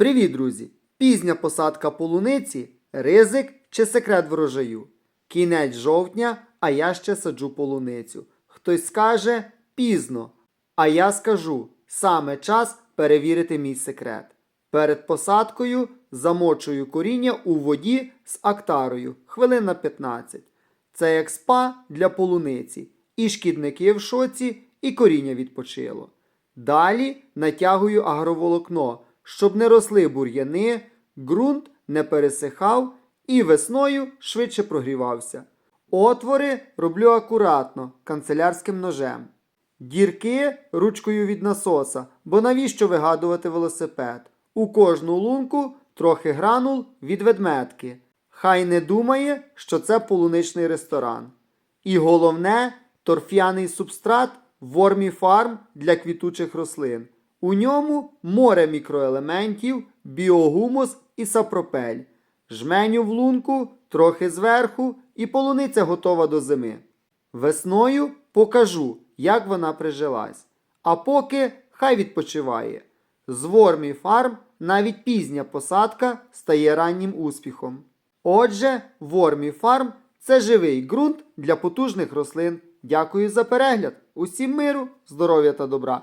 Привіт, друзі! Пізня посадка полуниці ризик чи секрет врожаю. Кінець жовтня, а я ще саджу полуницю. Хтось скаже пізно. А я скажу саме час перевірити мій секрет. Перед посадкою замочую коріння у воді з актарою хвилин на 15. Це як спа для полуниці. І шкідники в шоці, і коріння відпочило. Далі натягую агроволокно, щоб не росли бур'яни, ґрунт не пересихав і весною швидше прогрівався. Отвори роблю акуратно канцелярським ножем. Дірки ручкою від насоса, бо навіщо вигадувати велосипед? У кожну лунку трохи гранул від ведметки. Хай не думає, що це полуничний ресторан. І головне торф'яний субстрат Вормі Фарм для квітучих рослин. У ньому море мікроелементів, біогумус і сапропель. Жменю в лунку, трохи зверху, і полуниця готова до зими. Весною покажу, як вона прижилась. А поки хай відпочиває. З Вормі Фарм навіть пізня посадка стає раннім успіхом. Отже, Вормі Фарм це живий ґрунт для потужних рослин. Дякую за перегляд. Усім миру, здоров'я та добра.